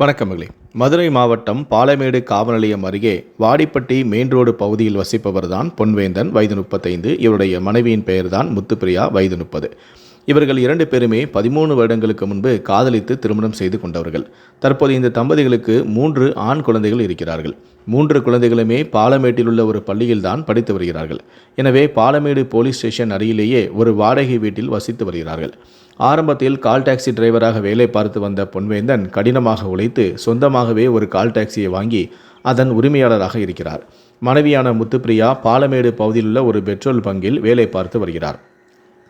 வணக்கமகளே மதுரை மாவட்டம் பாலமேடு காவல் நிலையம் அருகே வாடிப்பட்டி மெயின் ரோடு பகுதியில் வசிப்பவர்தான் பொன்வேந்தன் வயது முப்பத்தைந்து. இவருடைய மனைவியின் பெயர்தான் முத்துப்பிரியா வயது முப்பது. இவர்கள் இரண்டு பேருமே பதிமூணு வருடங்களுக்கு முன்பு காதலித்து திருமணம் செய்து கொண்டவர்கள். தற்போது இந்த தம்பதிகளுக்கு மூன்று ஆண் குழந்தைகள் இருக்கிறார்கள். மூன்று குழந்தைகளுமே பாலமேட்டில் உள்ள ஒரு பள்ளியில்தான் படித்து வருகிறார்கள். எனவே பாலமேடு போலீஸ் ஸ்டேஷன் அருகிலேயே ஒரு வாடகை வீட்டில் வசித்து வருகிறார்கள். ஆரம்பத்தில் கால் டாக்ஸி டிரைவராக வேலை பார்த்து வந்த பொன்வேந்தன் கடினமாக உழைத்து சொந்தமாகவே ஒரு கால் டாக்ஸியை வாங்கி அதன் உரிமையாளராக இருக்கிறார். மனைவியான முத்துப்பிரியா பாலமேடு பகுதியிலுள்ள ஒரு பெட்ரோல் பங்கில் வேலை பார்த்து வருகிறார்.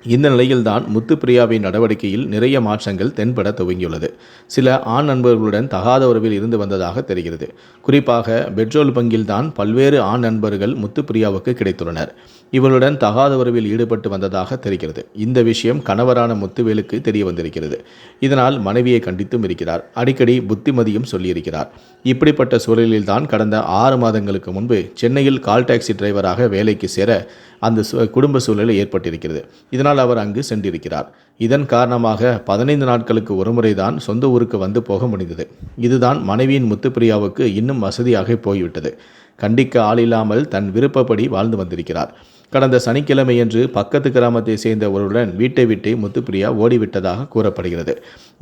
இந்த நிலையில்தான் முத்துப்பிரியாவின் நடவடிக்கையில் நிறைய மாற்றங்கள் தென்பட துவங்கியுள்ளது. சில ஆண் நண்பர்களுடன் தகாத உறவில் இருந்து வந்ததாக தெரிகிறது. குறிப்பாக பெட்ரோல் பங்கில்தான் பல்வேறு ஆண் நண்பர்கள் முத்துப்பிரியாவுக்கு கிடைத்துள்ளனர். இவருடன் தகாத உறவில் ஈடுபட்டு வந்ததாக தெரிகிறது. இந்த விஷயம் கணவரான முத்துவேலுக்கு தெரிய வந்திருக்கிறது இதனால் மனைவியை கண்டித்தும் இருக்கிறார். அடிக்கடி புத்திமதியும் சொல்லியிருக்கிறார். இப்படிப்பட்ட சூழலில்தான் கடந்த ஆறு மாதங்களுக்கு முன்பு சென்னையில் கால் டாக்ஸி டிரைவராக வேலைக்கு சேர அந்த குடும்ப சூழல் ஏற்பட்டிருக்கிறது. இதனால் அவர் அங்கு சென்றிருக்கிறார். இதன் காரணமாக பதினைந்து நாட்களுக்கு ஒருமுறை தான் சொந்த ஊருக்கு வந்து போக முடிந்தது. இதுதான் மனைவியின் முத்துப்பிரியாவுக்கு இன்னும் வசதியாக போய்விட்டது. கண்டிக்க ஆள் இல்லாமல் தன் விருப்பப்படி வாழ்ந்து வந்திருக்கிறார். கடந்த சனிக்கிழமையன்று பக்கத்து கிராமத்தை சேர்ந்த ஒருவருடன் வீட்டை விட்டு முத்துப்பிரியா ஓடிவிட்டதாக கூறப்படுகிறது.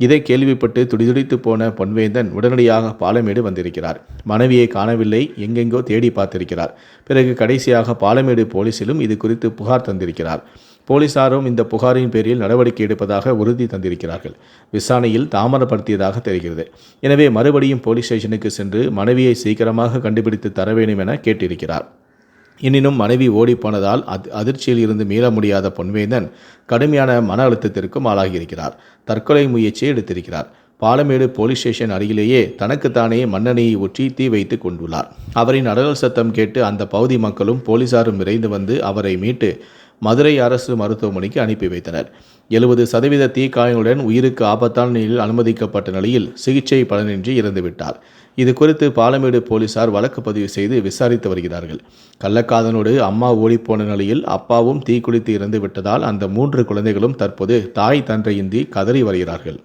இதை கேள்விப்பட்டு துடிதுடித்து போன பொன்வேந்தன் உடனடியாக பாலமேடு வந்திருக்கிறார். மனைவியை காணவில்லை எங்கெங்கோ தேடி பார்த்திருக்கிறார். பிறகு கடைசியாக பாலமேடு போலீசிலும் இது குறித்து புகார் தந்திருக்கிறார். போலீசாரும் இந்த புகாரின் பேரில் நடவடிக்கை எடுப்பதாக உறுதி தந்திருக்கிறார்கள். விசாரணையில் தாமதப்படுத்தியதாக தெரிகிறது. எனவே மறுபடியும் போலீஸ் ஸ்டேஷனுக்கு சென்று மனைவியை சீக்கிரமாக கண்டுபிடித்து தர வேண்டும் என கேட்டிருக்கிறார். எனினும் மனைவி ஓடிப்போனதால் அது அதிர்ச்சியில் இருந்து மீள முடியாத பொன்வேந்தன் கடுமையான மன அழுத்தத்திற்கும் ஆளாகியிருக்கிறார். தற்கொலை முயற்சியை எடுத்திருக்கிறார். பாலமேடு போலீஸ் ஸ்டேஷன் அருகிலேயே தனக்குத்தானே மண்ணெண்ணெயை ஊற்றி தீ வைத்து கொண்டுள்ளார். அவரின் அடல் சத்தம் கேட்டு அந்த பகுதி மக்களும் போலீசாரும் விரைந்து வந்து அவரை மீட்டு மதுரை அரசு மருத்துவமனைக்கு அனுப்பி வைத்தனர். எழுபது சதவீத தீக்காயங்களுடன் உயிருக்கு ஆபத்தான நிலையில் அனுமதிக்கப்பட்ட நிலையில் சிகிச்சை பலனின்றி இறந்துவிட்டார். இது குறித்து பாலமேடு போலீசார் வழக்கு பதிவு செய்து விசாரித்து வருகிறார்கள். கள்ளக்காதனோடு அம்மா ஓடிப்போன நிலையில் அப்பாவும் தீக்குளித்து இறந்துவிட்டதால் அந்த மூன்று குழந்தைகளும் தற்போது தாய் தந்தையின்றி கதறி வருகிறார்கள்.